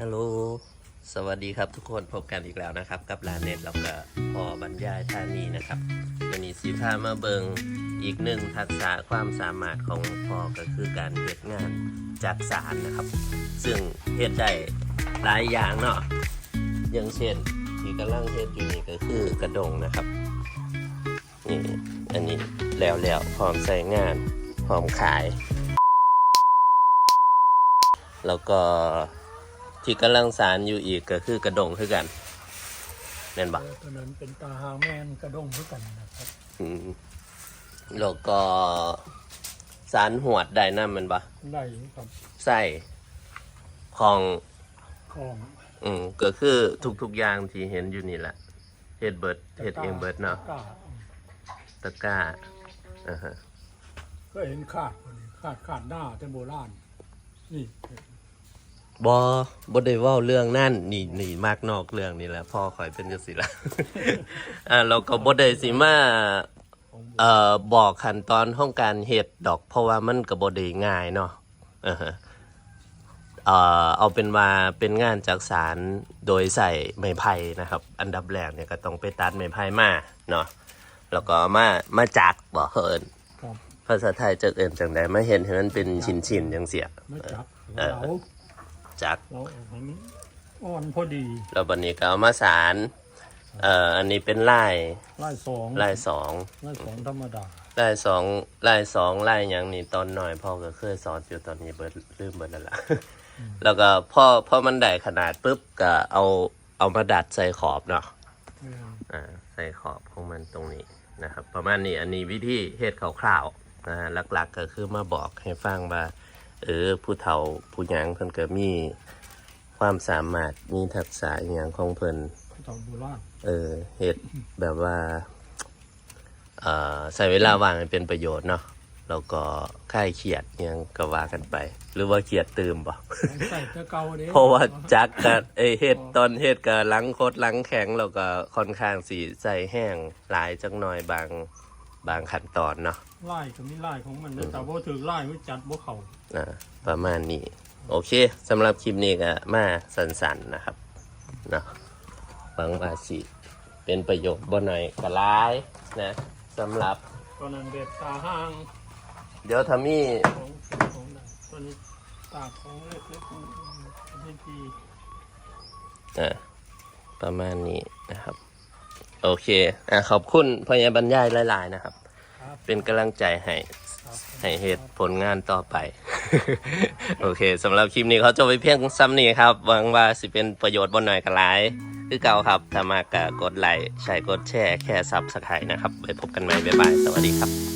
ฮัลโหล สวัสดีครับทุกคนพบกันอีกแล้วนะครับ กับลานเน็ตแล้วก็พอบรรยายท่านีนะครับวันนี้สีพามาเบิงอีกหนึ่งทักษะความสามารถของพอก็คือการเฮ็ดงานจากสารนะครับ ซึ่งเฮ็ดได้หลายอย่างเนาะอย่างเช่นที่กำลังเฮ็ดอยู่นี่ก็คือกระดงนะครับนี่อันนี้แล้วแล้วพร้อมใส่งานพร้อมขาย แล้วก็ ที่กำลังสารอยู่อีกก็คือกระดงคือกันแม่นบักเออตัวนั้นเป็นตาหางแมนกระด้งเพื่อกันนะครับแล้วก็สารหวดได้นั่นมันบักได้ครับใส่ของของ อืมก็คือทุกๆอย่างที่เห็นอยู่นี่แหละเฮ็ดเบิร์ดเฮ็ดเองเบิร์ดเนาะกล้าตะกร้าอ่าฮะก็เห็นขาดคนนี้ขาดขาดหน้าแต่โบราณนี่ บอบได้เว่าเรื่องนั่นนี่นี่มากนอกเรื่องนี่แหละพ่อคอยเป็นจังสิละ อ่าเราก็บได้สิมาของโบเอ่อบอกขั้นตอนของการเฮ็ดดอก เพราะว่ามันก็บ่ได้ง่ายเนาะอ่าฮะเอ่อเอาเป็นว่าเป็นงานจากสารโดยใส่ไม้ไผ่นะครับ อันดับแรกเนี่ยก็ต้องไปตัดไม้ไผ่มาเนาะแล้วก็มามาจักบ่เอิ้นครับ ภาษาไทยจะเอิ้นจังไดมาเห็นให้มันเป็นชิ้นๆจังเสีย ไม่จับเออ เรา จักเราเอาอันนี้อ่อนพอดีแล้วบัดนี้ก็เอามาสารเอ่ออันนี้เป็นลายไล่สองลายสองไล่สองธรรมดาลายสองลายสองลายอย่างนี้ตอนหน่อยพ่อก็เคยสอนอยู่ตอนนี้เบิดลืมเบิดแล้วล่ะแล้วก็พอพอมันได้ขนาดปุ๊บก็เอาเอามาดัดใส่ขอบเนาะเอออ่าใส่ขอบของมันตรงนี้นะครับ ประมาณนี้อันนี้วิธีเฮ็ดคร่าวๆนะฮะหลักๆก็คือมาบอกให้ฟังว่า เออผู้เฒ่าผู้หยังเพิ่นก็มีความสามารถมีทักษะอหย่างของเพิ่นเต่าโบราณเออเฮ็ดแบบว่าเอ่อใส่เวลาว่างให้เป็นประโยชน์เนาะแล้วก็ค่ายเครียดอิหยังก็ว่ากันไป หรือว่าเครียดตื่มบ่ ใส่แต่เก่าเด้เพราะว่าจักกันเอยเฮ็ดตอนเฮ็ดก็หลังโคตรหลังแข็งแล้วก็ค่อนข้างสิใส่แห้งหลายจักหน่อยบาง บางขั้นตอนเนาะไล่ก็มีไล่ของมันแต่ว่าถือไล่ไม่จัดบ่เข่าอ่าประมาณนี้ โอเคสำหรับคลิปนี้ก็มาสั้นๆนะครับเนาะหวังว่าสิ เป็นประโยชน์บ่หน่อยก็หลายนะสำหรับตอนนั้นแบบตาหางเดี๋ยวถ้ามีของของนั่นตัวนี้ตาของเล็กๆให้ทีอ่าประมาณนี้นะครับ โอเคอะขอบคุณพยาบรรยายหลาย ๆ นะครับ ครับเป็นกำลังใจให้ ครับให้เหตุผลงานต่อไป โอเคสำหรับคลิปนี้เขาจะไปเพียงซ้ำนี้ครับหวังว่าสิเป็นประโยชน์บนหน่อยกันหลายคือเก่าครับถ้ามากกกดไลค์ใช้กดแชร์แค่ซับสไครต์นะครับไปพบกันใหม่บ๊ายบาย สวัสดีครับ